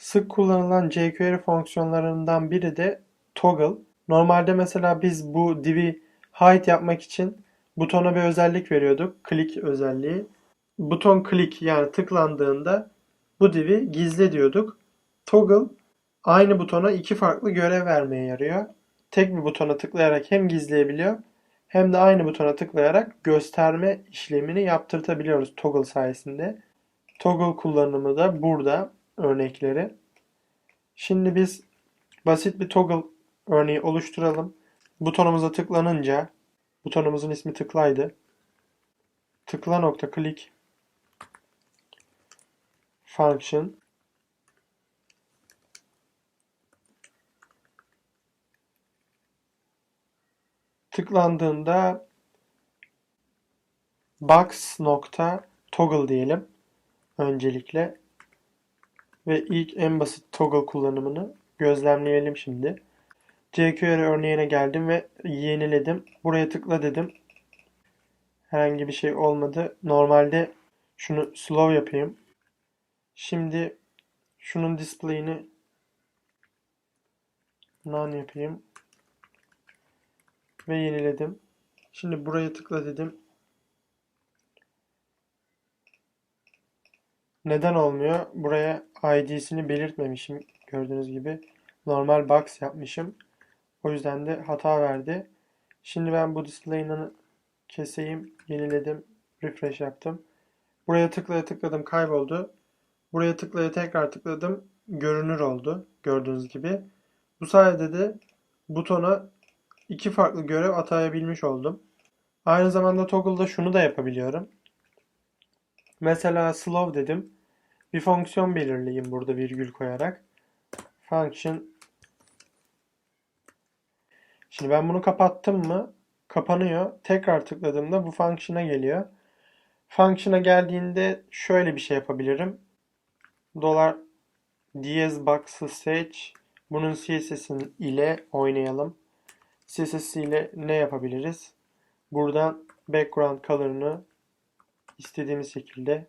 Sık kullanılan jQuery fonksiyonlarından biri de toggle. Normalde mesela biz bu div'i hide yapmak için butona bir özellik veriyorduk. Click özelliği. Buton click yani tıklandığında bu div'i gizle diyorduk. Toggle aynı butona iki farklı görev vermeye yarıyor. Tek bir butona tıklayarak hem gizleyebiliyor hem de aynı butona tıklayarak gösterme işlemini yaptırtabiliyoruz toggle sayesinde. Toggle kullanımı da burada örnekleri. Şimdi biz basit bir toggle örneği oluşturalım. Butonumuza tıklanınca butonumuzun ismi tıklaydı. Tıkla nokta click function tıklandığında box nokta toggle diyelim öncelikle ve ilk en basit toggle kullanımını gözlemleyelim şimdi. jQuery örneğine geldim ve yeniledim. Buraya tıkla dedim. Herhangi bir şey olmadı. Normalde şunu slow yapayım. Şimdi şunun display'ini none yapayım. Ve yeniledim. Şimdi buraya tıkla dedim. Neden olmuyor? Buraya ID'sini belirtmemişim gördüğünüz gibi. Normal box yapmışım. O yüzden de hata verdi. Şimdi ben bu display'ını keseyim. Yeniledim. Refresh yaptım. Buraya tıklaya tıkladım kayboldu. Buraya tıklaya tekrar tıkladım. Görünür oldu. Gördüğünüz gibi. Bu sayede de butona iki farklı görev atayabilmiş oldum. Aynı zamanda toggle'da şunu da yapabiliyorum. Mesela slow dedim. Bir fonksiyon belirleyeyim burada virgül koyarak. Function. Şimdi ben bunu kapattım mı? Kapanıyor. Tekrar tıkladığımda bu function'a geliyor. Function'a geldiğinde şöyle bir şey yapabilirim. Dolar diyez box'ı seç. Bunun CSS'in ile oynayalım. CSS ile ne yapabiliriz? Buradan background color'ını istediğimiz şekilde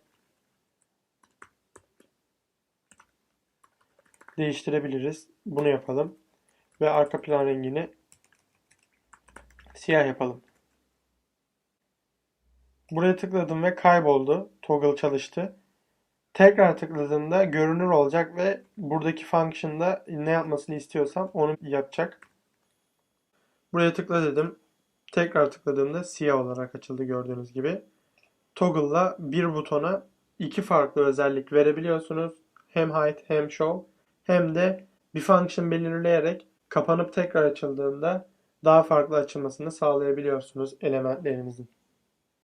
değiştirebiliriz. Bunu yapalım. Ve arka plan rengini siyah yapalım. Buraya tıkladım ve kayboldu. Toggle çalıştı. Tekrar tıkladığımda görünür olacak ve buradaki function'da ne yapmasını istiyorsam onu yapacak. Buraya tıkla dedim. Tekrar tıkladığımda siyah olarak açıldı gördüğünüz gibi. Toggle'la bir butona iki farklı özellik verebiliyorsunuz. Hem hide hem show hem de bir function belirleyerek kapanıp tekrar açıldığında daha farklı açılmasını sağlayabiliyorsunuz elementlerinizin.